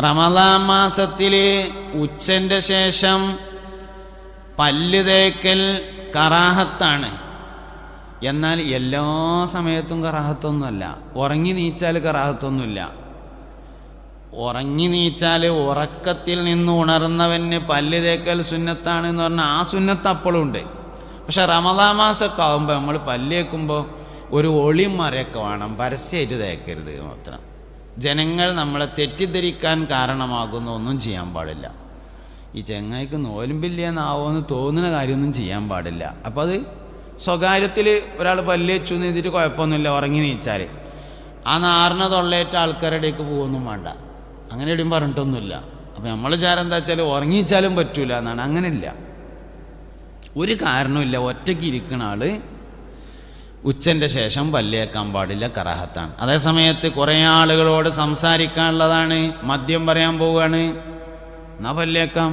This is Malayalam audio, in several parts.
റമദാൻ മാസത്തിൽ ഉച്ചന്റെ ശേഷം പല്ല് തേക്കൽ കറാഹത്താണ്. എന്നാൽ എല്ലാ സമയത്തും കറാഹത്തൊന്നുമല്ല. ഉറങ്ങി നീച്ചാൽ കറാഹത്തൊന്നുമില്ല. ഉറങ്ങി നീച്ചാൽ ഉറക്കത്തിൽ നിന്ന് ഉണർന്നവന് പല്ല് തേക്കൽ സുന്നത്താണ് എന്ന് പറഞ്ഞാൽ ആ സുന്നത്ത് അപ്പോഴും ഉണ്ട്. പക്ഷെ റമദാ മാസമൊക്കെ ആകുമ്പോൾ നമ്മൾ പല്ല് തേക്കുമ്പോൾ ഒരു ഒളിമറയൊക്കെ വേണം. പരസ്യമായിട്ട് തേക്കരുത് മാത്രം. ജനങ്ങൾ നമ്മളെ തെറ്റിദ്ധരിക്കാൻ കാരണമാകുന്ന ഒന്നും ചെയ്യാൻ പാടില്ല. ഈ ചെങ്ങായിക്ക് നോലുമ്പില്ല എന്ന് തോന്നുന്ന കാര്യമൊന്നും ചെയ്യാൻ പാടില്ല. അപ്പോൾ അത് സ്വകാര്യത്തിൽ ഒരാൾ പല്ല് വെച്ചു എന്ന് എഴുതിയിട്ട് കുഴപ്പമൊന്നുമില്ല ഉറങ്ങി നീച്ചാൽ ആ നാറിന തൊള്ളയേറ്റ ആൾക്കാരുടെ ഇടയ്ക്ക് പോകുമൊന്നും വേണ്ട. അങ്ങനെ എവിടെയും പറഞ്ഞിട്ടൊന്നുമില്ല. അപ്പം നമ്മൾ വിചാരം എന്താ വെച്ചാൽ ഉറങ്ങിച്ചാലും പറ്റൂല എന്നാണ്. അങ്ങനെയില്ല. ഒരു കാരണമില്ല ഒറ്റയ്ക്ക് ഇരിക്കുന്ന ആൾ ഉച്ചന്റെ ശേഷം പല്ലേക്കാൻ പാടില്ല കറാഹത്താണ്. അതേ സമയത്ത് കുറേ ആളുകളോട് സംസാരിക്കാനുള്ളതാണ് മദ്യം പറയാൻ പോവുകയാണ്. എന്നാ പല്ലേക്കാം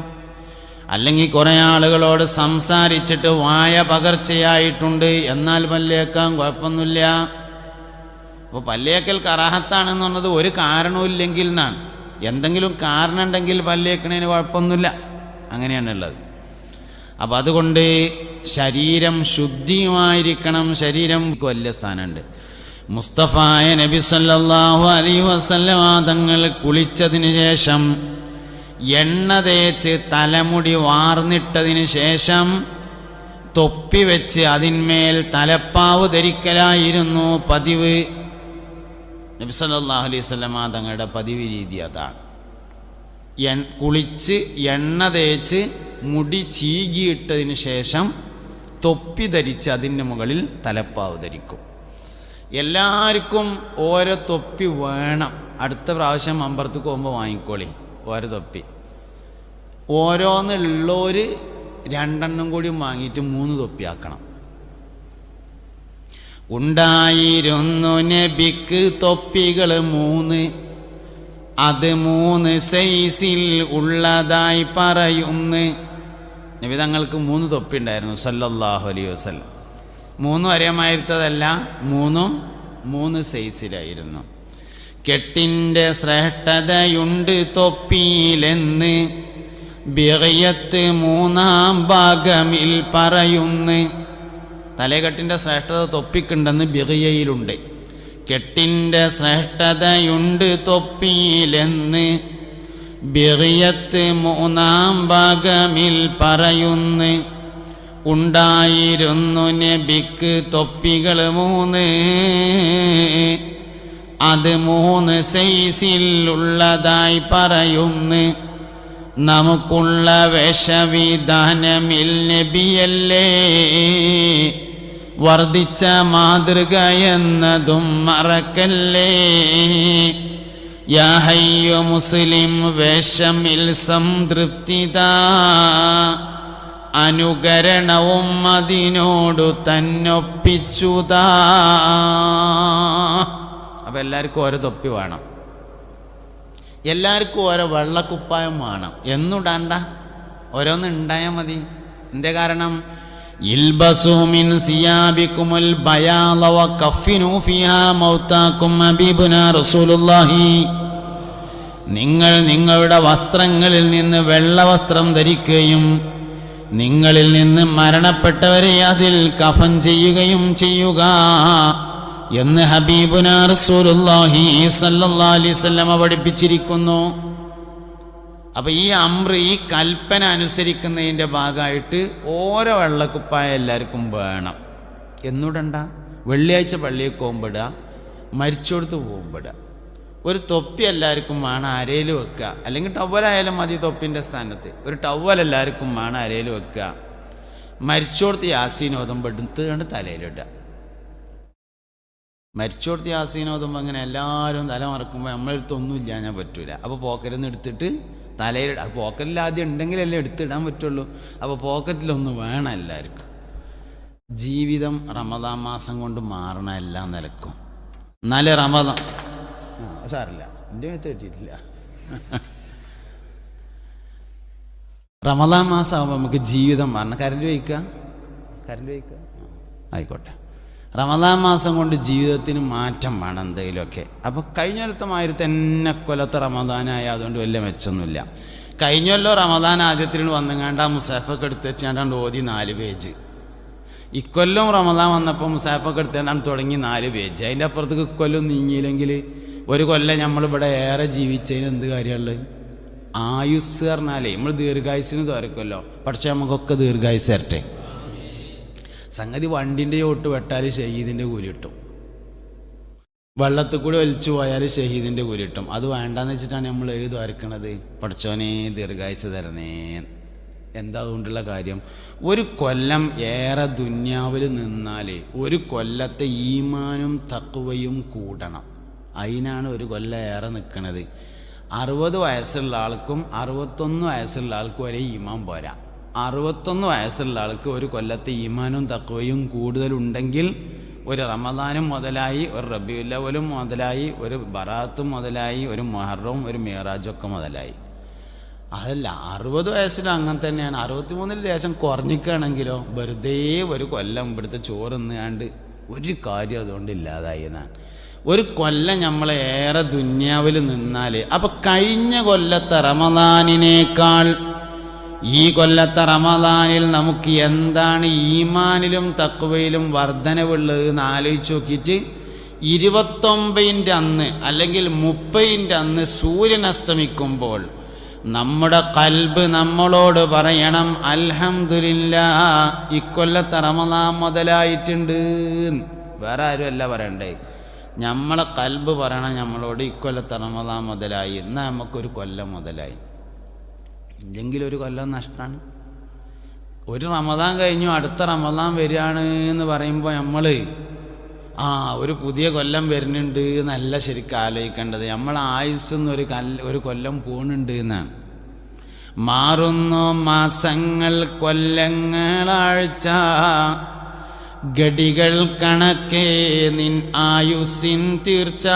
അല്ലെങ്കിൽ കുറേ ആളുകളോട് സംസാരിച്ചിട്ട് വായ പകർച്ചയായിട്ടുണ്ട് എന്നാൽ പല്ലേക്കാം കുഴപ്പമൊന്നുമില്ല. അപ്പോൾ പല്ലേക്കൽ കറാഹത്താണെന്ന് പറഞ്ഞത് ഒരു കാരണവുമില്ലെങ്കിൽ എന്നാണ്. എന്തെങ്കിലും കാരണം ഉണ്ടെങ്കിൽ പല്ലേക്കണേന് കുഴപ്പമൊന്നുമില്ല അങ്ങനെയാണുള്ളത് അപ്പം അതുകൊണ്ട് ശരീരം ശുദ്ധിയുമായിരിക്കണം. ശരീരം വലിയ സ്ഥാനമുണ്ട്. മുസ്തഫായ നബി സല്ലാഹു അലൈഹി വസല്ലമ തങ്ങൾ കുളിച്ചതിന് ശേഷം എണ്ണ തേച്ച് തലമുടി വാർന്നിട്ടതിന് ശേഷം തൊപ്പി വെച്ച് അതിന്മേൽ തലപ്പാവ് ധരിക്കലായിരുന്നു പതിവ്. നബി സല്ലല്ലാഹു അലൈഹി വസല്ലമ തങ്ങളുടെ പതിവ് രീതി അതാണ്. എൺ കുളിച്ച് എണ്ണ തേച്ച് മുടി ചീകിയിട്ടതിന് ശേഷം തൊപ്പി ധരിച്ച് അതിന്റെ മുകളിൽ തലപ്പാവ് ധരിക്കും. എല്ലാവർക്കും ഓരോ തൊപ്പി വേണം. അടുത്ത പ്രാവശ്യം അമ്പലത്തിൽ പോകുമ്പോൾ വാങ്ങിക്കോളി. ഓരോ തൊപ്പി. ഓരോന്നുള്ളവർ രണ്ടെണ്ണം കൂടി വാങ്ങിയിട്ട് മൂന്ന് തൊപ്പിയാക്കണം ഉണ്ടായിരുന്നു നബിക്ക് തൊപ്പികൾ മൂന്ന്. അത് മൂന്ന് സൈസിൽ ഉള്ളതായി പറയുന്നു. നബി തങ്ങൾക്ക് മൂന്ന് തൊപ്പിണ്ടായിരുന്നു സല്ലല്ലാഹു അലൈഹി വസല്ലം. മൂന്നും ഒരേമായിരുത്തതല്ല മൂന്നും മൂന്ന് സൈസിലായിരുന്നു. കെട്ടിന്റെ ശ്രേഷ്ഠതയുണ്ട് തൊപ്പിയിലെന്ന് ബിറയത്ത് മൂന്നാം ഭാഗമിൽ പറയുന്നു. തലകെട്ടിന്റെ ശ്രേഷ്ഠത തൊപ്പിക്കുണ്ടെന്ന് ബിറിയയിലുണ്ട് കെട്ടിന്റെ ശ്രേഷ്ഠതയുണ്ട് തൊപ്പിയിലെന്ന് ബിറിയത്ത് മൂന്നാം ഭാഗമിൽ പറയുന്നു. ഉണ്ടായിരുന്നു നബിക്ക് തൊപ്പികൾ മൂന്ന്. അത് മൂന്ന് സൈസിൽ ഉള്ളതായി പറയുന്നു. നമുക്കുള്ള വേഷവിധാനമിൽ നബിയല്ലേ? വർദ്ധിച്ച മാതൃക എന്നതും മറക്കല്ലേ? യാഹയ്യോ മുസ്ലിം വേഷമിൽ സംതൃപ്തിത അനുകരണവും അതിനോടു തന്നൊപ്പിച്ചുതാ അപ്പം എല്ലാവർക്കും ഓരോ തൊപ്പി വേണം. എല്ലാവർക്കും ഓരോ വെള്ളക്കുപ്പായം വേണം. എന്നുടാണ്ട? ഓരോന്ന് ഉണ്ടായാൽ മതി. എന്തേ കാരണം? ഫിഹാ നിങ്ങൾ നിങ്ങളുടെ വസ്ത്രങ്ങളിൽ നിന്ന് വെള്ള വസ്ത്രം ധരിക്കുകയും നിങ്ങളിൽ നിന്ന് മരണപ്പെട്ടവരെ അതിൽ കഫൻ ചെയ്യുകയും ചെയ്യുക എന്ന് ഹബീബുനാ റസൂലുള്ളാഹി സല്ലല്ലാഹി അലൈഹി പഠിപ്പിച്ചിരിക്കുന്നു. അപ്പൊ ഈ അമ്ര ഈ കൽപ്പന അനുസരിക്കുന്നതിന്റെ ഭാഗമായിട്ട് ഓരോ വെള്ളക്കുപ്പായ എല്ലാവർക്കും വേണം. എന്നിടണ്ട വെള്ളിയാഴ്ച പള്ളിയിൽ പോകുമ്പോടുക മരിച്ചോടത്ത് പോകുമ്പോടുക ഒരു തൊപ്പി എല്ലാവർക്കും വേണം അരയിൽ വെക്കുക. അല്ലെങ്കിൽ ടവലായാലും മതി തൊപ്പിന്റെ സ്ഥാനത്ത്. ഒരു ടവൽ എല്ലാവർക്കും വേണം അരയിൽ വെക്കുക. മരിച്ചോടത്ത് യാസീൻ ഓതുമ്പോൾ എടുത്ത് കണ്ട് തലയിലിടുക മരിച്ചോടത്ത് യാസീൻ ഓതുമ്പോൾ അങ്ങനെ എല്ലാവരും തല മറക്കുമ്പോൾ നമ്മളെടുത്തൊന്നും ഇല്ലാഞ്ഞാൽ പറ്റൂല. അപ്പോൾ പോക്കരുന്ന് എടുത്തിട്ട് തലയിൽ പോക്കറ്റിൽ ആദ്യം ഉണ്ടെങ്കിലല്ലേ എടുത്തിടാൻ പറ്റുള്ളൂ. അപ്പോൾ പോക്കറ്റിലൊന്ന് വേണം എല്ലാവർക്കും. ജീവിതം റമദാൻ മാസം കൊണ്ട് മാറണ എല്ലാ നിലക്കും. എന്നാലേ റമദാൻ സാറില്ല എന്റെ മേത്ത് കിട്ടിയിട്ടില്ല മാസം ആകുമ്പോൾ നമുക്ക് ജീവിതം മാറണം. കരണ്ട് വയ്ക്കുക കരണ്ട് വയ്ക്കുക ആയിക്കോട്ടെ. റമദാൻ മാസം കൊണ്ട് ജീവിതത്തിന് മാറ്റം വേണം എന്തെങ്കിലുമൊക്കെ. അപ്പോൾ കഴിഞ്ഞ കൊല്ലത്തെ മാതിരി തന്നെ കൊല്ലത്തെ റമദാനായ അതുകൊണ്ട് വലിയ മെച്ചമൊന്നുമില്ല. കഴിഞ്ഞ കൊല്ലം റമദാൻ ആദ്യത്തിൽ വന്നുങ്ങാണ്ട് ആ മുസാഫൊക്കെ എടുത്ത് വെച്ചാണ്ട് ഓതി നാല് പേജ്. ഇക്കൊല്ലം റമദാൻ വന്നപ്പോൾ മുസാഫൊക്കെ എടുത്തേണ്ടാണ് തുടങ്ങി നാല് പേജ്. അതിന്റെ അപ്പുറത്തേക്ക് ഇക്കൊല്ലം നീങ്ങിയില്ലെങ്കിൽ ഒരു കൊല്ലം നമ്മളിവിടെ ഏറെ ജീവിച്ചതിന് എന്ത് കാര്യമുള്ളത്? ആയുസ് പറഞ്ഞാലേ നമ്മൾ ദീർഘായുസിന് തോരക്കുമല്ലോ. പക്ഷേ നമുക്കൊക്കെ ദീർഘായുസ് തരട്ടെ സംഗതി വണ്ടിന്റെ ചോട്ട് വെട്ടാൽ ഷഹീദിന്റെ കൂലി കിട്ടും. വെള്ളത്തിൽ കൂടി വലിച്ചു പോയാൽ ഷഹീദിന്റെ കൂലി കിട്ടും. അത് വേണ്ടാന്ന് വെച്ചിട്ടാണ് നമ്മൾ ഏത് വരക്കണത്. പഠിച്ചോനെ ദീർഘായുസ് തരണേ. എന്താ അതുകൊണ്ടുള്ള കാര്യം? ഒരു കൊല്ലം ഏറെ ദുന്യാവിൽ നിന്നാൽ ഒരു കൊല്ലത്തെ ഈമാനും തക്കുവയും കൂടണം. അതിനാണ് ഒരു കൊല്ലം ഏറെ നിൽക്കുന്നത് അറുപത് വയസ്സുള്ള ആൾക്കും അറുപത്തൊന്ന് വയസ്സുള്ള ആൾക്കും ഒരേ ഈമാൻ പോരാ. അറുപത്തൊന്ന് വയസ്സുള്ള ആൾക്ക് ഒരു കൊല്ലത്തെ ഈമാനും തക്കുവയും കൂടുതലുണ്ടെങ്കിൽ ഒരു റമദാനും മുതലായി ഒരു റബിയുല്ലവലും മുതലായി ഒരു ബറാത്തും മുതലായി ഒരു മൊഹറും ഒരു മേറാജും ഒക്കെ മുതലായി. അതല്ല അറുപത് വയസ്സിൽ അങ്ങനെ തന്നെയാണ്. അറുപത്തിമൂന്നിൽ ലേശം കുറഞ്ഞിക്കുകയാണെങ്കിലോ വെറുതെ ഒരു കൊല്ലം ഇവിടുത്തെ ചോറ് നിന്നാണ്ട് ഒരു കാര്യം അതുകൊണ്ട് ഇല്ലാതായി എന്നാണ്. ഒരു കൊല്ലം നമ്മളെ ഏറെ ദുന്യാവിൽ നിന്നാൽ അപ്പം കഴിഞ്ഞ കൊല്ലത്തെ റമദാനിനേക്കാൾ ഈ കൊല്ലത്തെ റമദാനിൽ നമുക്ക് എന്താണ് ഈമാനിലും തക്കുവയിലും വർധനവുള്ളത് എന്ന് ആലോചിച്ച് നോക്കിയിട്ട് ഇരുപത്തൊമ്പതിന്റെ അന്ന് അല്ലെങ്കിൽ മുപ്പതിന്റെ അന്ന് സൂര്യൻ അസ്തമിക്കുമ്പോൾ നമ്മുടെ കൽബ് നമ്മളോട് പറയണം അൽഹമില്ല ഇക്കൊല്ലത്തെ റമദാൻ മുതലായിട്ടുണ്ട്. വേറെ ആരുമല്ല പറയണ്ടേ? നമ്മളെ കൽബ് പറയണം നമ്മളോട് ഇക്കൊല്ലത്തെ റമദാൻ മുതലായി. എന്നാൽ നമുക്കൊരു കൊല്ലം മുതലായി. ഇല്ലെങ്കിൽ ഒരു കൊല്ലം നഷ്ടമാണ് ഒരു റമദാൻ കഴിഞ്ഞു അടുത്ത റമദാൻ വരികയാണ് എന്ന് പറയുമ്പോൾ നമ്മൾ ആ ഒരു പുതിയ കൊല്ലം വരുന്നുണ്ട് എന്നല്ല ശരിക്കും ആലോചിക്കേണ്ടത്. നമ്മൾ ആയുസ്സെന്ന് ഒരു കല്ല ഒരു കൊല്ലം പോണുണ്ട് എന്നാണ്. മാറുന്നു മാസങ്ങൾ കൊല്ലങ്ങളാഴ്ച ഗടികൾ കണക്കേ നിൻ ആയുസിൻ തീർച്ച.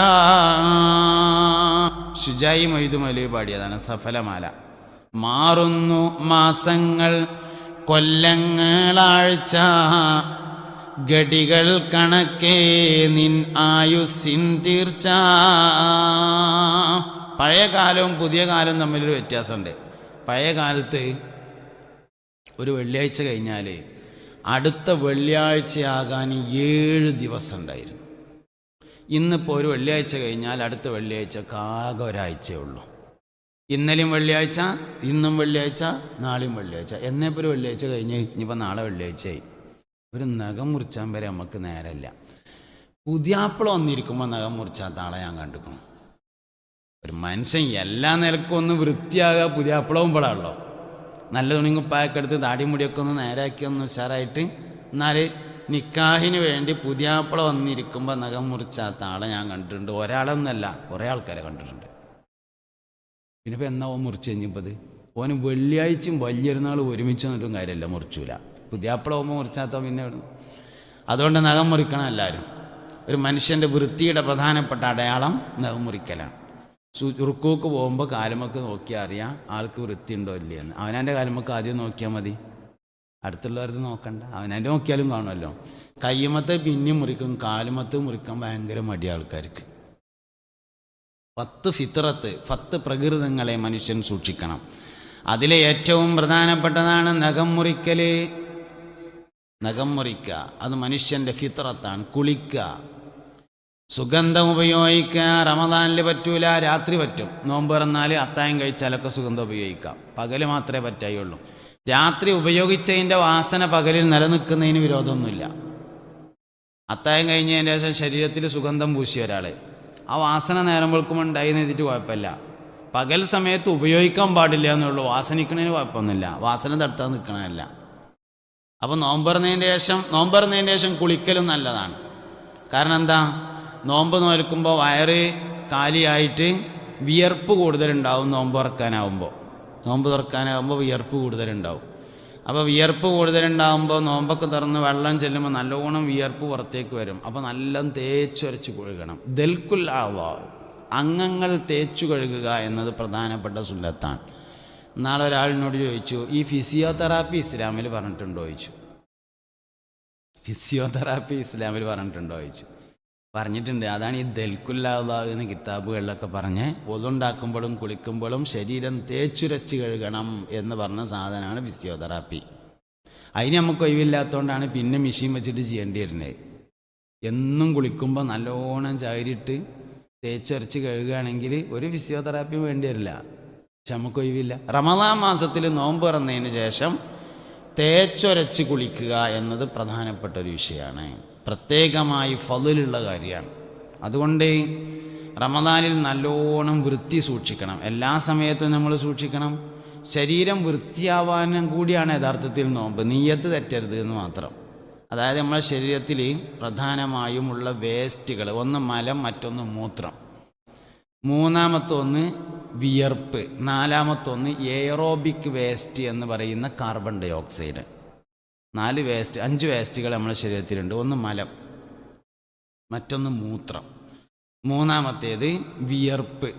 ഷുജായി മൊയ്തുമലി പാടിയതാണ് സഫലമാല. മാറുന്നു മാസങ്ങൾ കൊല്ലങ്ങളാഴ്ച. ഗടികൾ കണക്കേ നിൻ ആയുസിൻ തീർച്ച. പഴയ കാലവും പുതിയ കാലവും തമ്മിലൊരു വ്യത്യാസമുണ്ട്. പഴയ കാലത്ത് ഒരു വെള്ളിയാഴ്ച കഴിഞ്ഞാൽ അടുത്ത വെള്ളിയാഴ്ചയാകാൻ ഏഴ് ദിവസം ഉണ്ടായിരുന്നു ഇന്നിപ്പോൾ ഒരു വെള്ളിയാഴ്ച കഴിഞ്ഞാൽ അടുത്ത വെള്ളിയാഴ്ചക്ക് ആകെ ഒരാഴ്ചയേ ഉള്ളൂ. ഇന്നലെയും വെള്ളിയാഴ്ച ഇന്നും വെള്ളിയാഴ്ച നാളെയും വെള്ളിയാഴ്ച. എന്നേപ്പോൾ ഒരു വെള്ളിയാഴ്ച കഴിഞ്ഞ് ഇനിയിപ്പോൾ നാളെ വെള്ളിയാഴ്ചയായി. ഒരു നഖം മുറിച്ചാൻ വരെ നമുക്ക് നേരമില്ല. പുതിയാപ്പിള വന്നിരിക്കുമ്പോൾ നഖം മുറിച്ചാത്ത ആളെ ഞാൻ കണ്ടിരിക്കണം ഒരു മനുഷ്യൻ എല്ലാ നിലക്കും ഒന്ന് വൃത്തിയാകുക പുതിയാപ്പിളവുമ്പോഴാണല്ലോ നല്ല തുണിങ്ങുപ്പായൊക്കെ എടുത്ത് താടിമുടിയൊക്കെ ഒന്ന് നേരാക്കി ഒന്ന് ഉഷാറായിട്ട് എന്നാൽ നിക്കാഹിന് വേണ്ടി പുതിയാപ്പിള വന്നിരിക്കുമ്പോൾ നഖം മുറിച്ചാത്ത ആളെ ഞാൻ കണ്ടിട്ടുണ്ട്. ഒരാളൊന്നല്ല കുറേ ആൾക്കാരെ കണ്ടിട്ടുണ്ട്. പിന്നെ ഇപ്പം എന്നാ ഓൻ മുറിച്ച് കഴിഞ്ഞപ്പോൾ ഓന് വെള്ളിയാഴ്ചയും വലിയൊരുന്നാൾ ഒരുമിച്ച് എന്നിട്ടും കാര്യമല്ല മുറിച്ചൂല. പുതിയാപ്പിള പോകുമ്പോൾ മുറിച്ചാത്ത പിന്നെ? അതുകൊണ്ട് നഖം മുറിക്കണം എല്ലാവരും. ഒരു മനുഷ്യന്റെ വൃത്തിയുടെ പ്രധാനപ്പെട്ട അടയാളം നഖം മുറിക്കലാണ്. റുക്കൂക്ക് പോകുമ്പോൾ കാലുമൊക്കെ നോക്കിയാൽ അറിയാം ആൾക്ക് വൃത്തി ഉണ്ടോ ഇല്ലയെന്ന്. അവനാന്റെ കാലുമൊക്കെ ആദ്യം നോക്കിയാൽ മതി. അടുത്തുള്ളവരത് നോക്കണ്ട. അവനാന്റെ നോക്കിയാലും കാണുമല്ലോ. കയ്യുമത്തെ പിന്നെയും മുറിക്കും കാലുമത്ത് മുറിക്കാൻ ഭയങ്കര മടി ആൾക്കാർക്ക്. പത്ത് ഫിത്രത്ത് പത്ത് പ്രകൃതങ്ങളെ മനുഷ്യൻ സൂക്ഷിക്കണം. അതിലെ ഏറ്റവും പ്രധാനപ്പെട്ടതാണ് നഖം മുറിക്കൽ നഖം മുറിക്കുക അത് മനുഷ്യന്റെ ഫിത്രത്താണ് കുളിക്കുക സുഗന്ധം ഉപയോഗിക്കുക റമദാനിൽ പറ്റൂല രാത്രി പറ്റും. നോമ്പ് പിറന്നാൽ അത്തായം കഴിച്ചാലൊക്കെ സുഗന്ധം ഉപയോഗിക്കാം. പകൽ മാത്രമേ പറ്റായുള്ളൂ. രാത്രി ഉപയോഗിച്ചതിന്റെ വാസന പകലിൽ നിലനിൽക്കുന്നതിന് വിരോധമൊന്നുമില്ല. അത്തായം കഴിഞ്ഞതിന് ശേഷം ശരീരത്തിൽ സുഗന്ധം പൂശിയ ഒരാൾ ആ വാസന നേരം വെളുക്കുമ്പോൾ ഉണ്ടായി എഴുതിയിട്ട് കുഴപ്പമില്ല. പകൽ സമയത്ത് ഉപയോഗിക്കാൻ പാടില്ല എന്നുള്ളൂ. വാസനിക്കണതിന് കുഴപ്പമൊന്നുമില്ല. വാസന തടുത്താൽ നിൽക്കണമല്ല അപ്പോൾ നോമ്പറന്നതിന്റെ ശേഷം നോമ്പറന്നതിന്റെ ശേഷം കുളിക്കലും നല്ലതാണ്. കാരണം എന്താ? നോമ്പ് നോൽക്കുമ്പോൾ വയറ് കാലിയായിട്ട് വിയർപ്പ് കൂടുതലുണ്ടാവും നോമ്പ് തുറക്കാനാവുമ്പോൾ നോമ്പ് തുറക്കാനാവുമ്പോൾ വിയർപ്പ് കൂടുതലുണ്ടാവും. അപ്പോൾ വിയർപ്പ് കൂടുതലുണ്ടാകുമ്പോൾ നോമ്പൊക്കെ തുറന്ന് വെള്ളം ചെല്ലുമ്പോൾ നല്ലോണം വിയർപ്പ് പുറത്തേക്ക് വരും. അപ്പോൾ നല്ല തേച്ചൊരച്ച് കഴുകണം. ദൽക്കുൽ അംഗങ്ങൾ തേച്ചു കഴുകുക എന്നത് പ്രധാനപ്പെട്ട സുന്നത്താണ്. നാളെ ഒരാളിനോട് ചോദിച്ചു ഈ ഫിസിയോതെറാപ്പി ഇസ്ലാമിൽ പറഞ്ഞിട്ടുണ്ടോ? ചോദിച്ചു. ഫിസിയോതെറാപ്പി ഇസ്ലാമിൽ പറഞ്ഞിട്ടുണ്ടോ? ചോദിച്ചു. പറഞ്ഞിട്ടുണ്ട്. അതാണ് ഈ ദൽക്കുല്ലാഹ് എന്ന കിതാബുകളിലൊക്കെ പറഞ്ഞ് ഒതുണ്ടാക്കുമ്പോഴും കുളിക്കുമ്പോഴും ശരീരം തേച്ചുരച്ച് കഴുകണം എന്ന് പറഞ്ഞ സാധനമാണ് ഫിസിയോതെറാപ്പി. അതിന് നമുക്ക് ഒഴിവില്ലാത്തതുകൊണ്ടാണ് പിന്നെ മെഷീൻ വെച്ചിട്ട് ചെയ്യേണ്ടി വരുന്നത് എന്നും കുളിക്കുമ്പോൾ നല്ലോണം ചാരിട്ട് തേച്ചുരച്ച് കഴുകുകയാണെങ്കിൽ ഒരു ഫിസിയോതെറാപ്പിയും വേണ്ടി വരില്ല. പക്ഷെ നമുക്ക് ഒഴിവില്ല. റമദാൻ മാസത്തിൽ നോമ്പ് തുറന്നതിന് ശേഷം തേച്ചൊരച്ച് കുളിക്കുക എന്നത് പ്രധാനപ്പെട്ട ഒരു വിഷയമാണ്. പ്രത്യേകമായി ഫതിലുള്ള കാര്യമാണ്. അതുകൊണ്ട് റമദാനിൽ നല്ലോണം വൃത്തി സൂക്ഷിക്കണം. എല്ലാ സമയത്തും നമ്മൾ സൂക്ഷിക്കണം. ശരീരം വൃത്തിയാവാനും കൂടിയാണ് യഥാർത്ഥത്തിൽ നോമ്പ്. നീയത്ത് തെറ്റരുത് എന്ന് മാത്രം. അതായത് നമ്മളെ ശരീരത്തിൽ പ്രധാനമായും ഉള്ള വേസ്റ്റുകൾ ഒന്ന് മലം മറ്റൊന്ന് മൂത്രം. മൂന്നാമത്തൊന്ന് വിയർപ്പ്. നാലാമത്തൊന്ന് എയറോബിക് വേസ്റ്റ് എന്ന് പറയുന്ന കാർബൺ ഡൈ ഓക്സൈഡ് നാല് വേസ്റ്റ് അഞ്ച് വേസ്റ്റുകൾ നമ്മുടെ ശരീരത്തിലുണ്ട്. ഒന്ന് മലം മറ്റൊന്ന് മൂത്രം. മൂന്നാമത്തേത് വിയർപ്പ്.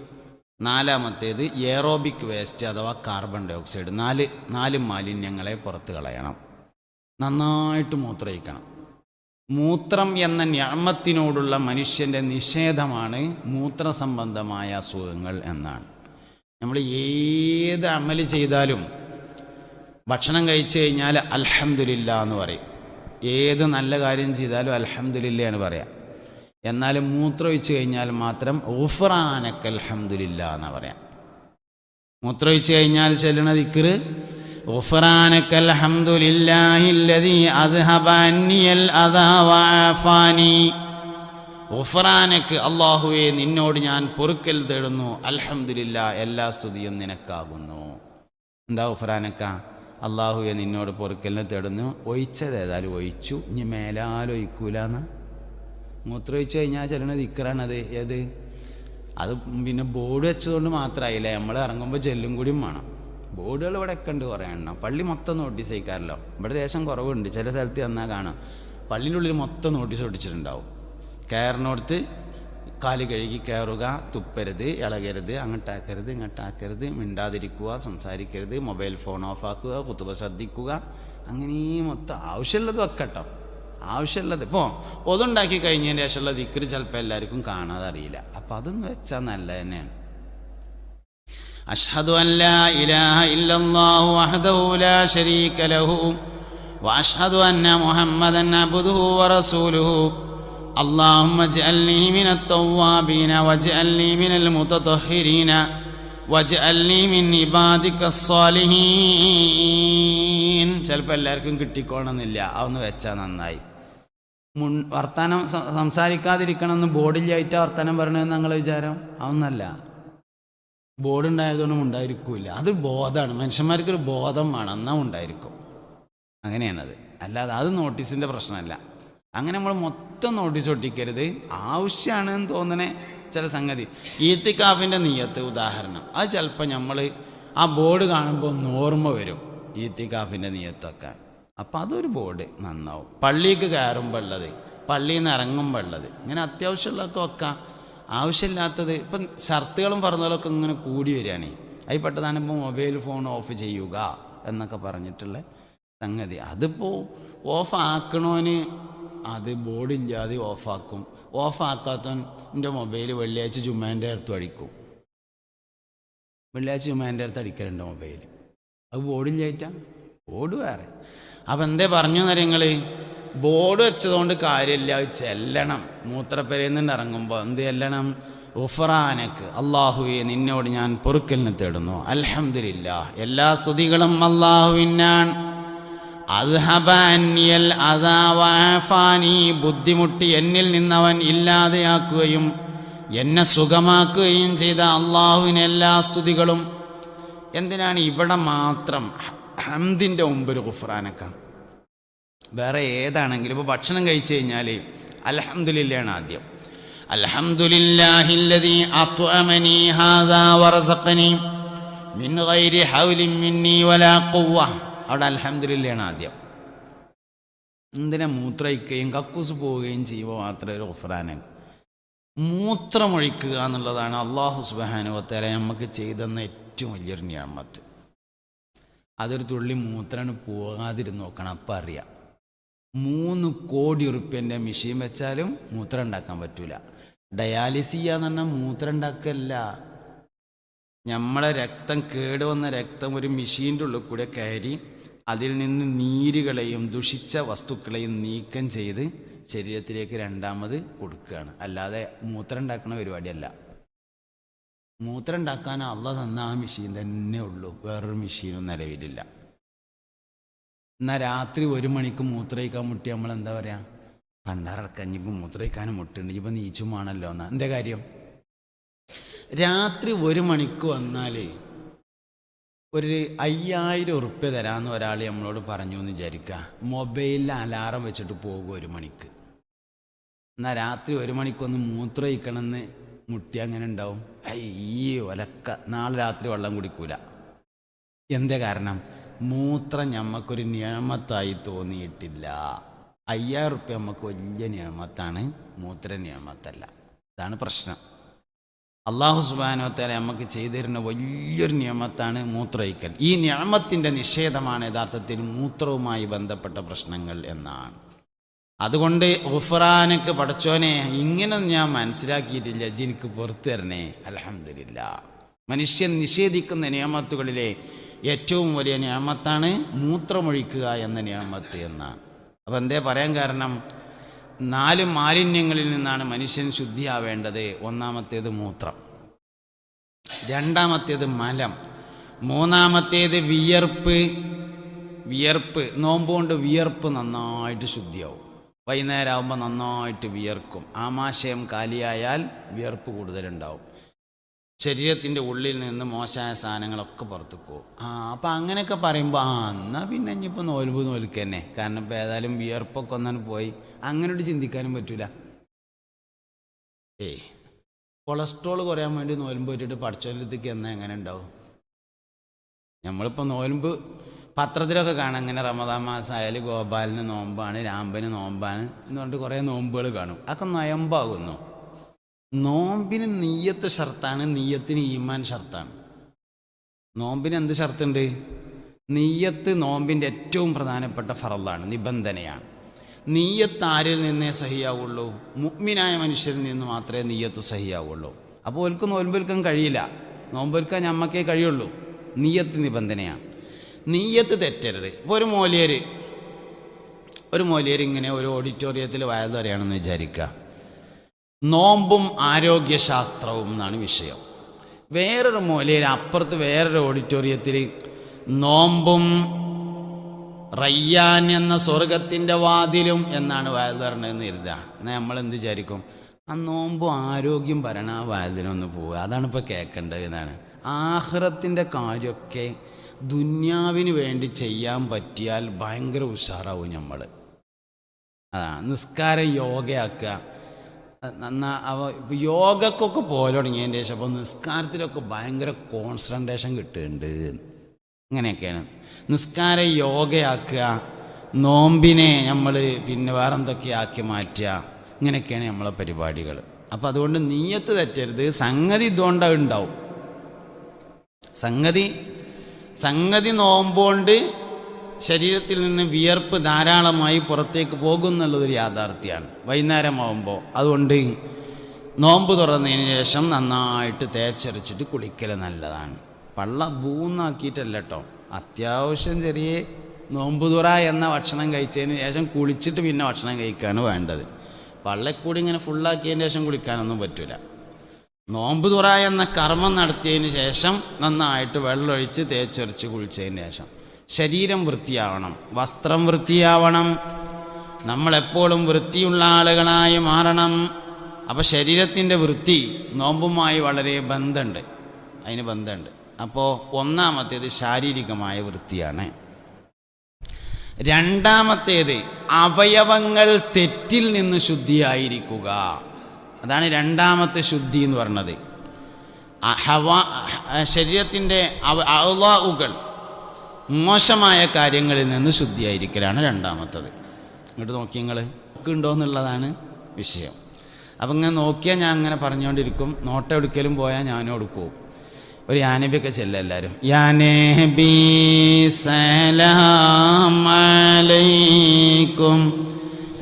നാലാമത്തേത് എയറോബിക് വേസ്റ്റ് അഥവാ കാർബൺ ഡൈ ഓക്സൈഡ് നാല് നാല് മാലിന്യങ്ങളെ പുറത്ത് കളയണം. നന്നായിട്ട് മൂത്രയിക്കണം മൂത്രം എന്ന ഞാമത്തിനോടുള്ള മനുഷ്യന്റെ നിഷേധമാണ് മൂത്ര സംബന്ധമായ അസുഖങ്ങൾ എന്നാണ്. നമ്മൾ ഏത് അമൽ ചെയ്താലും ഭക്ഷണം കഴിച്ചു കഴിഞ്ഞാൽ അൽഹംദുലില്ല എന്ന് പറയും ഏത് നല്ല കാര്യം ചെയ്താലും അൽഹംദുലില്ല എന്ന് പറയാം എന്നാൽ മൂത്രമൊഴിച്ച് കഴിഞ്ഞാൽ മാത്രം ഉഫ്രാനക്ക് അൽഹംദുലില്ല എന്ന് പറയാം മൂത്രമൊഴിച്ച് കഴിഞ്ഞാൽ ചെല്ലണ ദിക്കറ് غفرانك الحمد لله الذي أذهب عني الأذى وعافاني ഗുഫറാനക്ക് അള്ളാഹുവെ നിന്നോട് ഞാൻ പൊറുക്കൽ തേടുന്നു അൽഹംദുലില്ല എല്ലാ സ്തുതിയും നിനക്കാകുന്നു എന്താ ഗുഫറാനക്ക അള്ളാഹുവെ നിന്നോട് പൊറുക്കലിനെ തേടുന്നു. ഒഴിച്ചത് ഏതായാലും ഒഴിച്ചു. ഇനി മേലാലൊഴിക്കൂലെന്ന് മൂത്രമൊഴിച്ചു കഴിഞ്ഞാൽ ചെല്ലണ ദിക്കറാണത്. ഏത്? അത് പിന്നെ ബോർഡ് വെച്ചതുകൊണ്ട് മാത്രമായില്ല നമ്മൾ ഇറങ്ങുമ്പോൾ ചെല്ലും കൂടിയും വേണം. ബോർഡുകൾ ഇവിടെ ഒക്കെ ഉണ്ട് കുറേ എണ്ണം. പള്ളി മൊത്തം നോട്ടീസ് അയക്കാറല്ലോ. ഇവിടെ ലേശം കുറവുണ്ട്. ചില സ്ഥലത്ത് തന്നാൽ കാണാം. പള്ളിന്റെ ഉള്ളിൽ മൊത്തം നോട്ടീസ് ഒട്ടിച്ചിട്ടുണ്ടാവും. കയറിനോടത്ത് കാൽ കഴുകി കയറുക തുപ്പരുത് ഇളകരുത് അങ്ങോട്ടാക്കരുത് ഇങ്ങോട്ടാക്കരുത് മിണ്ടാതിരിക്കുക സംസാരിക്കരുത് മൊബൈൽ ഫോൺ ഓഫാക്കുക കുത്തുക ശ്രദ്ധിക്കുക. അങ്ങനെ മൊത്തം ആവശ്യമുള്ളത് വെക്കട്ടോ. ആവശ്യമുള്ളത്. ഇപ്പോൾ ഒതുണ്ടാക്കി കഴിഞ്ഞതിന് ശേഷമുള്ള ദിക്കര് ചിലപ്പോൾ എല്ലാവർക്കും കാണാതെ അറിയില്ല അപ്പം അതൊന്ന് വെച്ചാൽ നല്ലത് തന്നെയാണ്. അഷ്ഹദു അല്ല ഇലാഹ ഇല്ലല്ലാഹു വഹ്ദഹു ലാ ശരീക ലഹു വഅഷ്ഹദു അന്ന മുഹമ്മദൻ അബ്ദുഹു വറസൂലുഹു اللهم اجعلني من التوابين واجعلني من المتطهرين واجعلني من عبادك الصالحين ചിലപ്പോൾ എല്ലാവർക്കും കിട്ടിക്കോണമെന്നില്ല അതൊന്ന് വെച്ചാൽ നന്നായി മുൻ വർത്തമാനം സം- സംസാരിക്കാതിരിക്കണമെന്ന് ബോർഡില്ലായിട്ട് വർത്തമാനം പറയണമെന്ന് ഞങ്ങളെ വിചാരം അതൊന്നല്ല ബോർഡ് ഉണ്ടായതുകൊണ്ടും ഉണ്ടായിരിക്കില്ല അത് ബോധമാണ് മനുഷ്യന്മാർക്കൊരു ബോധം വേണം എന്നാ ഉണ്ടായിരിക്കും അങ്ങനെയാണത് അല്ലാതെ അത് നോട്ടീസിൻ്റെ പ്രശ്നമല്ല അങ്ങനെ നമ്മൾ മൊത്തം നോട്ടീസ് ഒട്ടിക്കരുത്. ആവശ്യമാണ് എന്ന് തോന്നണേ ചില സംഗതി. ഈത്തിക്കാഫിന്റെ നീയത്ത് ഉദാഹരണം. അത് ചിലപ്പോൾ നമ്മൾ ആ ബോർഡ് കാണുമ്പോൾ ഓർമ്മ വരും. ഈത്തിക്കാഫിന്റെ നീയത്തൊക്കെ. അപ്പം അതൊരു ബോർഡ് നന്നാവും. പള്ളിക്ക് കയറുമ്പോൾ ഉള്ളത് പള്ളിയിൽ നിന്ന് ഇറങ്ങുമ്പോൾ ഉള്ളത്. ഇങ്ങനെ അത്യാവശ്യമുള്ളതൊക്കെ വെക്കാം. ആവശ്യമില്ലാത്തത് ഇപ്പം ഷർത്തുകളും പറഞ്ഞതൊക്കെ ഇങ്ങനെ കൂടി വരികയാണ്. അതിൽ പെട്ടതാണ് ഇപ്പോൾ മൊബൈൽ ഫോൺ ഓഫ് ചെയ്യുക എന്നൊക്കെ പറഞ്ഞിട്ടുള്ള സംഗതി. അതിപ്പോൾ ഓഫ് ആക്കണോന് അത് ബോർഡില്ലാതെ ഓഫാക്കും ഓഫാക്കാത്തവൻ എന്റെ മൊബൈൽ വെള്ളിയാഴ്ച ചുമ്മാന്റെ അടുത്ത് അടിക്കും. വെള്ളിയാഴ്ച ചുമ്മാന്റെ അടുത്ത് അടിക്കലുണ്ട് മൊബൈൽ അത് ബോർഡില്ലായിട്ടാ ബോർഡ് വേറെ. അപ്പം എന്തേ പറഞ്ഞു നിങ്ങൾ ബോർഡ് വെച്ചതുകൊണ്ട് കാര്യമില്ല ചെല്ലണം. മൂത്രപ്പെരയിൽ നിന്ന് ഇറങ്ങുമ്പോൾ എന്ത് ചെല്ലണം? ഉഫറാനക്ക് അള്ളാഹുവെ നിന്നോട് ഞാൻ പൊറുക്കലിന് തേടുന്നു. അലഹമില്ല എല്ലാ സ്തുതികളും അള്ളാഹുവിനാണ് അദ്ഹബ അന്യൽ അതാവാഫാനി ബുദ്ധിമുട്ടി എന്നിൽ നിന്നവൻ ഇല്ലാതെയാക്കുകയും എന്നെ സുഖമാക്കുകയും ചെയ്ത അള്ളാഹുവിന് എല്ലാ സ്തുതികളും. എന്തിനാണ് ഇവിടെ മാത്രം ഹംദിന്റെ മുമ്പ് ഒരു ഖുഫ്രാനക്ക വേറെ ഏതാണെങ്കിലും ഇപ്പോൾ ഭക്ഷണം കഴിച്ചു കഴിഞ്ഞാൽ അൽഹംദുലില്ലാണ് ആദ്യം. അൽഹംദുലില്ലാഹില്ലദീ അത്വമനി ഹാദാ വറസഖനി മിൻ ഗൈരി ഹൗലി വലാ ഖുവ്വ. അവിടെ അൽഹംദുലില്ലാണ് ആദ്യം. എന്തിനാ മൂത്രയിക്കുകയും കക്കൂസ് പോവുകയും ചെയ്യുമ്പോൾ മാത്രമേ ഒരു ഖുഫ്രാനൻ മൂത്രമൊഴിക്കുക എന്നുള്ളതാണ് അള്ളാഹു സുബാനുവത്തേല നമുക്ക് ചെയ്തെന്ന ഏറ്റവും വലിയൊരു ഞാമത്ത് അതൊരു തുള്ളി മൂത്രാണ് പോകാതിരുന്ന് നോക്കണം അപ്പം അറിയാം. മൂന്ന് കോടി ഉറുപ്പ്യന്റെ മെഷീൻ വെച്ചാലും മൂത്രം ഉണ്ടാക്കാൻ പറ്റൂല. ഡയാലിസ് ചെയ്യാന്ന് പറഞ്ഞാൽ മൂത്രം ഉണ്ടാക്കല്ല. നമ്മളെ രക്തം കേടുവന്ന രക്തം ഒരു മെഷീന്റെ ഉള്ളിൽ കൂടെ കയറി അതിൽ നിന്ന് നീരുകളെയും ദുഷിച്ച വസ്തുക്കളെയും നീക്കം ചെയ്ത് ശരീരത്തിലേക്ക് രണ്ടാമത് കൊടുക്കുകയാണ്. അല്ലാതെ മൂത്രം ഉണ്ടാക്കുന്ന പരിപാടിയല്ല. മൂത്രം ഉണ്ടാക്കാൻ അള്ള തന്ന ആ മെഷീൻ തന്നെ ഉള്ളൂ. വേറൊരു മെഷീനും നിലവിലില്ല. എന്നാൽ രാത്രി ഒരു മണിക്ക് മൂത്രയിക്കാൻ മുട്ടി നമ്മൾ എന്താ പറയുക പണ്ടാറക്കഞ്ഞിപ്പോൾ മൂത്രയിക്കാനും മുട്ടുണ്ട്. ഇപ്പം നീച്ചുമാണല്ലോ എന്നാ. എന്താ കാര്യം? രാത്രി ഒരു മണിക്ക് വന്നാൽ ഒരു അയ്യായിരം ഉറുപ്പ്യ തരാമെന്ന് ഒരാൾ നമ്മളോട് പറഞ്ഞു എന്ന് വിചാരിക്കുക മൊബൈലിൽ അലാറം വെച്ചിട്ട് പോകും ഒരു മണിക്ക്. എന്നാൽ രാത്രി ഒരു മണിക്കൊന്ന് മൂത്രയിക്കണമെന്ന് മുട്ടി അങ്ങനെ ഉണ്ടാവും. ഈ ഒലക്ക. നാളെ രാത്രി വെള്ളം കുടിക്കൂല. എന്താ കാരണം? മൂത്രം ഞമ്മക്കൊരു നിയമത്തായി തോന്നിയിട്ടില്ല. അയ്യായിരം ഉറുപ്പ്യ നമുക്ക് വലിയ നിയമത്താണ് മൂത്ര നിയമത്തല്ല അതാണ് പ്രശ്നം. അള്ളാഹു സുബാനോത്തേലെ നമുക്ക് ചെയ്തിരുന്ന വലിയൊരു നിയമത്താണ് മൂത്രയിക്കൽ. ഈ നിയമത്തിന്റെ നിഷേധമാണ് യഥാർത്ഥത്തിൽ മൂത്രവുമായി ബന്ധപ്പെട്ട പ്രശ്നങ്ങൾ എന്നാണ്. അതുകൊണ്ട് ഉഫ്രാനക്ക് പഠിച്ചോനെ ഇങ്ങനൊന്നും ഞാൻ മനസ്സിലാക്കിയിട്ടില്ല. ജിനിക്ക് പുറത്തു തരണേ. അലഹമില്ല മനുഷ്യൻ നിഷേധിക്കുന്ന നിയമത്തുകളിലെ ഏറ്റവും വലിയ നിയമത്താണ് മൂത്രമൊഴിക്കുക എന്ന നിയമത്ത് എന്നാണ്. അപ്പം എന്തേ പറയാൻ കാരണം? നാല് മാലിന്യങ്ങളിൽ നിന്നാണ് മനുഷ്യൻ ശുദ്ധിയാവേണ്ടത്. ഒന്നാമത്തേത് മൂത്രം. രണ്ടാമത്തേത് മലം. മൂന്നാമത്തേത് വിയർപ്പ്. വിയർപ്പ്. നോമ്പുകൊണ്ട് വിയർപ്പ് നന്നായിട്ട് ശുദ്ധിയാവും. വൈകുന്നേരം ആകുമ്പോൾ നന്നായിട്ട് വിയർക്കും. ആമാശയം കാലിയായാൽ വിയർപ്പ് കൂടുതലുണ്ടാവും. ശരീരത്തിന്റെ ഉള്ളിൽ നിന്ന് മോശമായ സാധനങ്ങളൊക്കെ പുറത്തു പോകും ആ അപ്പം അങ്ങനെയൊക്കെ പറയുമ്പോൾ ആ എന്നാൽ പിന്നെ ഇനിയിപ്പോൾ നോൽമ്പ് നോൽക്കന്നെ. കാരണം ഇപ്പോൾ ഏതായാലും വിയർപ്പൊക്കെ ഒന്നാണ് പോയി. അങ്ങനോട്ട് ചിന്തിക്കാനും പറ്റൂല. ഏ കൊളസ്ട്രോൾ കുറയാൻ വേണ്ടി നോയമ്പ് പറ്റിയിട്ട് പഠിച്ചോലത്തേക്ക് എന്നാൽ എങ്ങനെ ഉണ്ടാവും? നമ്മളിപ്പോൾ നോയമ്പ് പത്രത്തിലൊക്കെ കാണാം അങ്ങനെ റമദാൻ മാസം ആയാലും ഗോപാലിന് നോമ്പാണ് രാമ്പന് നോമ്പാണ് എന്ന് പറഞ്ഞിട്ട് കുറേ നോമ്പുകൾ കാണും. അതൊക്കെ നൊയമ്പാകുന്നു. നോമ്പിന് നീയത്ത് ഷർത്താണ് നീയത്തിന് ഈമാൻ ഷർത്താണ്. നോമ്പിന് എന്ത് ഷർത്തുണ്ട്? നീയത്ത് നോമ്പിന്റെ ഏറ്റവും പ്രധാനപ്പെട്ട ഫറലാണ് നിബന്ധനയാണ്. നീയത്ത് ആരിൽ നിന്നേ സഹിയാവുള്ളൂ. മുഗ്മിനായ മനുഷ്യരിൽ നിന്ന് മാത്രമേ നീയത്ത് സഹിയാവുള്ളൂ. അപ്പോൾ ഓൽക്ക് നോൽമ്പൊൽക്കാൻ കഴിയില്ല. നോമ്പൊൽക്കാൻ ഞമ്മക്കേ കഴിയുള്ളൂ. നീയത്ത് നിബന്ധനയാണ്. നീയത്ത് തെറ്റരുത്. ഇപ്പോൾ ഒരു മോലിയർ ഒരു മോലിയർ ഇങ്ങനെ ഒരു ഓഡിറ്റോറിയത്തിൽ വയത് വരെയാണെന്ന് വിചാരിക്കുക. നോമ്പും ആരോഗ്യശാസ്ത്രവും എന്നാണ് വിഷയം. വേറൊരു മോലിയർ അപ്പുറത്ത് വേറൊരു ഓഡിറ്റോറിയത്തിൽ നോമ്പും റയ്യാൻ എന്ന സ്വർഗത്തിന്റെ വാതിലും എന്നാണ് വയലുറണെന്ന് കരുതുക. എന്നാൽ നമ്മൾ എന്ത് വിചാരിക്കും? ആ നോമ്പും ആരോഗ്യം ഭരണ ആ വാതിലൊന്ന് പോവുക. അതാണ് ഇപ്പോൾ കേൾക്കേണ്ടത് എന്നാണ്. ആഹ്റത്തിന്റെ കാര്യമൊക്കെ ദുന്യാവിന് വേണ്ടി ചെയ്യാൻ പറ്റിയാൽ ഭയങ്കര ഉഷാറാവും നമ്മൾ അതാണ് നിസ്കാരം യോഗയാക്കുക. നന്നാ അവ യോഗക്കൊക്കെ പോലെ തുടങ്ങിയതിന്റെ ശേഷം അപ്പോൾ നിസ്കാരത്തിലൊക്കെ ഭയങ്കര കോൺസെൻട്രേഷൻ കിട്ടുന്നുണ്ട്. അങ്ങനെയൊക്കെയാണ് നിസ്കാരം യോഗയാക്കുക നോമ്പിനെ നമ്മൾ പിന്നെ വേറെന്തൊക്കെ ആക്കി മാറ്റുക ഇങ്ങനെയൊക്കെയാണ് നമ്മളെ പരിപാടികൾ അപ്പോൾ അതുകൊണ്ട് നീയത്ത് തെറ്റരുത് സംഗതി ഇതുകൊണ്ട് ഉണ്ടാവും. സംഗതി സംഗതി നോമ്പുകൊണ്ട് ശരീരത്തിൽ നിന്ന് വിയർപ്പ് ധാരാളമായി പുറത്തേക്ക് പോകും എന്നുള്ളതൊരു യാഥാർത്ഥ്യമാണ്. വൈകുന്നേരമാകുമ്പോൾ അതുകൊണ്ട് നോമ്പ് തുറന്നതിന് ശേഷം നന്നായിട്ട് തേച്ചരച്ചിട്ട് കുളിക്കൽ നല്ലതാണ്. പള്ള ബൂന്നാക്കിയിട്ടല്ല കേട്ടോ അത്യാവശ്യം ചെറിയ നോമ്പുതുറ എന്ന ഭക്ഷണം കഴിച്ചതിന് ശേഷം കുളിച്ചിട്ട് പിന്നെ ഭക്ഷണം കഴിക്കാണ് വേണ്ടത്. പള്ളക്കൂടി ഇങ്ങനെ ഫുള്ളാക്കിയതിന് ശേഷം കുളിക്കാനൊന്നും പറ്റില്ല നോമ്പുതുറ എന്ന കർമ്മം നടത്തിയതിന് ശേഷം നന്നായിട്ട് വെള്ളമൊഴിച്ച് തേച്ചൊരച്ച് കുളിച്ചതിന് ശേഷം. ശരീരം വൃത്തിയാവണം. വസ്ത്രം വൃത്തിയാവണം. നമ്മളെപ്പോഴും വൃത്തിയുള്ള ആളുകളായി മാറണം. അപ്പോൾ ശരീരത്തിന്റെ വൃത്തി നോമ്പുമായി വളരെ ബന്ധമുണ്ട് അതിന് ബന്ധമുണ്ട് അപ്പോൾ ഒന്നാമത്തേത് ശാരീരികമായ വൃത്തിയാണ്. രണ്ടാമത്തേത് അവയവങ്ങൾ തെറ്റിൽ നിന്ന് ശുദ്ധിയായിരിക്കുക. അതാണ് രണ്ടാമത്തെ ശുദ്ധി എന്ന് പറഞ്ഞത്. ശരീരത്തിന്റെ അവ മോശമായ കാര്യങ്ങളിൽ നിന്ന് ശുദ്ധിയായിരിക്കലാണ് രണ്ടാമത്തത്. ഇങ്ങോട്ട് നോക്കി നിങ്ങൾ ഉണ്ടോ എന്നുള്ളതാണ് വിഷയം. അപ്പം ഇങ്ങനെ നോക്കിയാൽ ഞാൻ അങ്ങനെ പറഞ്ഞുകൊണ്ടിരിക്കും. നോട്ടം എടുക്കലും പോയാൽ ഞാനും എടുക്കും ഒരു യാനബിയൊക്കെ ചെല്ല എല്ലാവരും യാനബി സലാം അലൈക്കും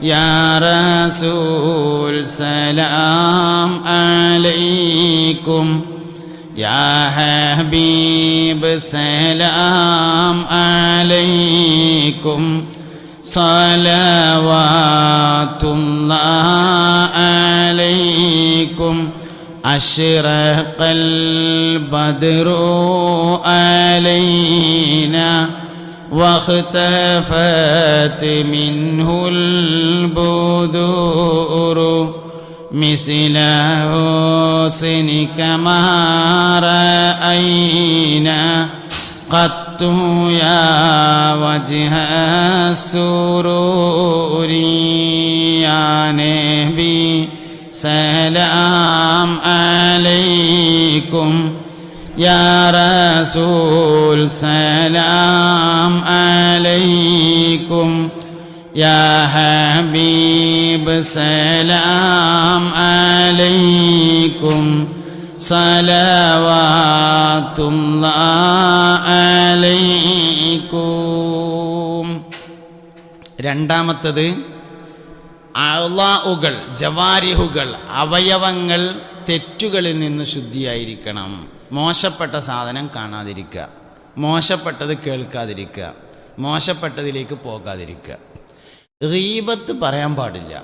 يا رسول سلام عليكم يا حبيب سلام عليكم صلوات الله عليكم أشرق البدر علينا واختفت منه البدور مثل حسنك ما رأينا. قط يا وجه السرور يا نبي സലാം അലൈക്കും യാ റസൂൽ സലാം അലൈക്കും യാ ഹബീബ് സലാം അലൈക്കും സലവാത്തുള്ള അലൈക്കും. രണ്ടാമത്തത് അള്ളാഹുകൾ ജവാരിഹുകൾ അവയവങ്ങൾ തെറ്റുകളിൽ നിന്ന് ശുദ്ധിയായിരിക്കണം. മോശപ്പെട്ട സാധനം കാണാതിരിക്കുക. മോശപ്പെട്ടത് കേൾക്കാതിരിക്കുക. മോശപ്പെട്ടതിലേക്ക് പോകാതിരിക്കുക. റീബത്ത് പറയാൻ പാടില്ല.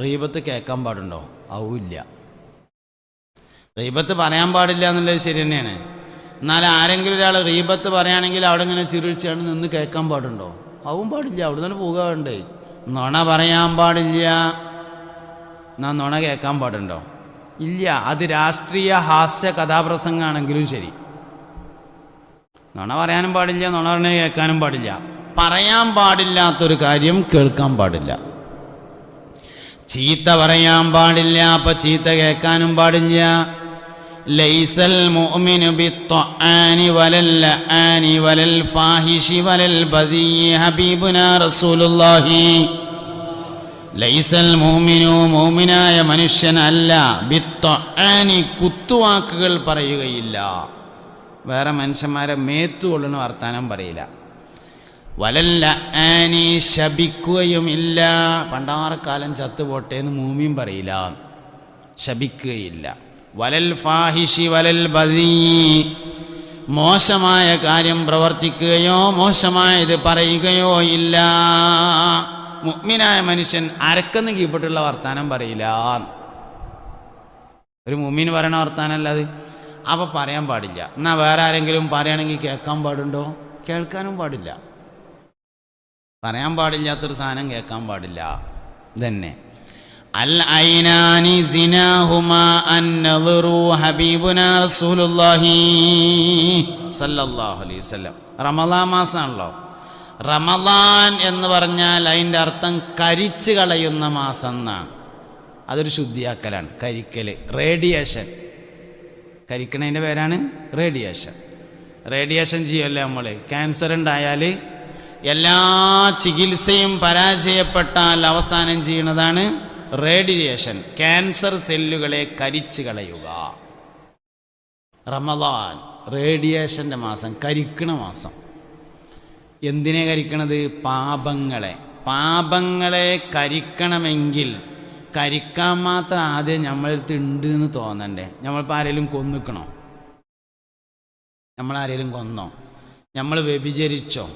റീബത്ത് കേൾക്കാൻ പാടുണ്ടോ? ആവില്ല റീബത്ത് പറയാൻ പാടില്ല എന്നുള്ളത് ശരി തന്നെയാണ്. എന്നാൽ ആരെങ്കിലും ഒരാൾ റീബത്ത് പറയുകയാണെങ്കിൽ അവിടെ ഇങ്ങനെ ചിരിച്ചാണ് നിന്ന് കേൾക്കാൻ പാടുണ്ടോ? ആവും പാടില്ല. അവിടെ നിന്ന് പോകാറുണ്ടേ. നുണ പറയാൻ പാടില്ല. എന്നാ നുണ കേൾക്കാൻ പാടുണ്ടോ? ഇല്ല അത് രാഷ്ട്രീയ ഹാസ്യ കഥാപ്രസംഗമാണെങ്കിലും ശരി. നുണ പറയാനും പാടില്ല നുണ പറഞ്ഞ കേൾക്കാനും പാടില്ല. പറയാൻ പാടില്ലാത്തൊരു കാര്യം കേൾക്കാൻ പാടില്ല. ചീത്ത പറയാൻ പാടില്ല അപ്പൊ ചീത്ത കേൾക്കാനും പാടില്ല. ലൈസൽ മുഅ്മിനു ബിത്ത്ആനി വലൽ വലൽ ഫാഹിഷി ഹബീബുനാ റസൂലുള്ളാഹി ലൈസൽ മോമിനോ മോമിനായ മനുഷ്യനല്ല. ബിത്ത്ആനി കുത്തുവാക്കുകൾ പറയുകയില്ല. വേറെ മനുഷ്യന്മാരെ മേത്തുകൊള്ളുന്ന വർത്താനം പറയില്ല. വലല്ല ആനി ശപിക്കുകയുമില്ല. പണ്ടാറക്കാലം ചത്തുപോട്ടെ എന്ന് മൂമിയും പറയില്ല. ശപിക്കുകയില്ല. വലൽ ഫാഹിഷി വലൽ ബദീ. മോശമായ കാര്യം പ്രവർത്തിക്കുകയോ മോശമായത് പറയുകയോ ഇല്ല. മുഗ്മിനായ മനുഷ്യൻ അരക്കെന്ന് കീഴ്പ്പെട്ടുള്ള വർത്താനം പറയില്ല. ഒരു മുമ്മിന് പറയണ വർത്താനല്ല അത് അപ്പോൾ പറയാൻ പാടില്ല. എന്നാൽ വേറെ ആരെങ്കിലും പറയുകയാണെങ്കിൽ കേൾക്കാൻ പാടുണ്ടോ? കേൾക്കാനും പാടില്ല. പറയാൻ പാടില്ലാത്തൊരു സാധനം കേൾക്കാൻ പാടില്ല. ഇതന്നെ. റമളാൻ മാസമാണല്ലോ റമളാൻ എന്ന് പറഞ്ഞാൽ അതിന്റെ അർത്ഥം കരിച്ചു കളയുന്ന മാസം എന്നാണ്. അതൊരു ശുദ്ധിയാക്കലാണ് കരിക്കൽ റേഡിയേഷൻ. കരിക്കണതിന്റെ പേരാണ് റേഡിയേഷൻ. റേഡിയേഷൻ ചെയ്യുമല്ലോ നമ്മൾ ക്യാൻസർ ഉണ്ടായാൽ എല്ലാ ചികിത്സയും പരാജയപ്പെട്ടാൽ അവസാനം ചെയ്യുന്നതാണ് റേഡിയേഷൻ. ക്യാൻസർ സെല്ലുകളെ കരിച്ചു കളയുക. റമദാൻ റേഡിയേഷന്റെ മാസം കരിക്കണ മാസം. എന്തിനെ കരിക്കണത്? പാപങ്ങളെ. പാപങ്ങളെ കരിക്കണമെങ്കിൽ കരിക്കാൻ മാത്രം ആദ്യം നമ്മളടുത്ത് ഉണ്ട് എന്ന് തോന്നണ്ടേ. നമ്മളിപ്പോൾ ആരെങ്കിലും കൊന്നിക്കണോ? നമ്മളാരെങ്കിലും കൊന്നോ? നമ്മൾ വ്യഭിചരിച്ചോ?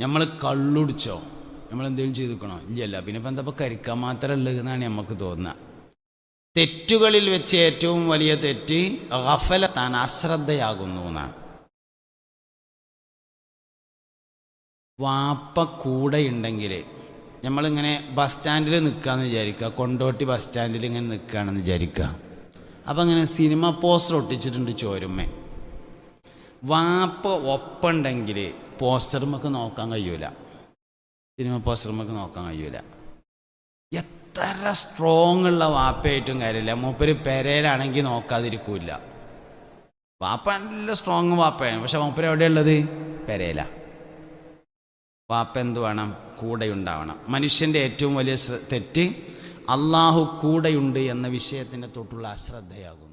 നമ്മൾ കള്ളുടിച്ചോ? നമ്മൾ എന്തെങ്കിലും ചെയ്തിക്കണോ? ഇല്ലല്ല പിന്നെ ഇപ്പം എന്താ കരിക്കാൻ മാത്രം ഉള്ളൂ എന്നാണ് നമുക്ക് തോന്നുക തെറ്റുകളിൽ വെച്ച് ഏറ്റവും വലിയ തെറ്റ് ഗഫല താൻ അശ്രദ്ധയാകുന്നു എന്നാണ് വാപ്പ കൂടെ ഉണ്ടെങ്കിൽ നമ്മളിങ്ങനെ ബസ് സ്റ്റാൻഡിൽ നിൽക്കാമെന്ന് വിചാരിക്കുക കൊണ്ടോട്ടി ബസ് സ്റ്റാൻഡിൽ ഇങ്ങനെ നിൽക്കുകയാണെന്ന് വിചാരിക്കുക അപ്പം ഇങ്ങനെ സിനിമ പോസ്റ്റർ ഒട്ടിച്ചിട്ടുണ്ട് ചോരുമ്മേ. വാപ്പ ഒപ്പുണ്ടെങ്കിൽ പോസ്റ്ററുമൊക്കെ നോക്കാൻ കഴിയൂല. സിനിമ പോസ്റ്ററുമൊക്കെ നോക്കാൻ കഴിയൂല. എത്ര സ്ട്രോങ് ഉള്ള വാപ്പയായിട്ടും കാര്യമില്ല മൂപ്പര് പെരയിലാണെങ്കിൽ നോക്കാതിരിക്കൂല വാപ്പ നല്ല സ്ട്രോങ് വാപ്പയാണ്. പക്ഷെ മൂപ്പര് എവിടെയുള്ളത് പെരയില വാപ്പ എന്ത് വേണം കൂടെയുണ്ടാവണം. മനുഷ്യന്റെ ഏറ്റവും വലിയ തെറ്റ് അള്ളാഹു കൂടെയുണ്ട് എന്ന വിഷയത്തിന്റെ തൊട്ടുള്ള അശ്രദ്ധയാകുന്നു.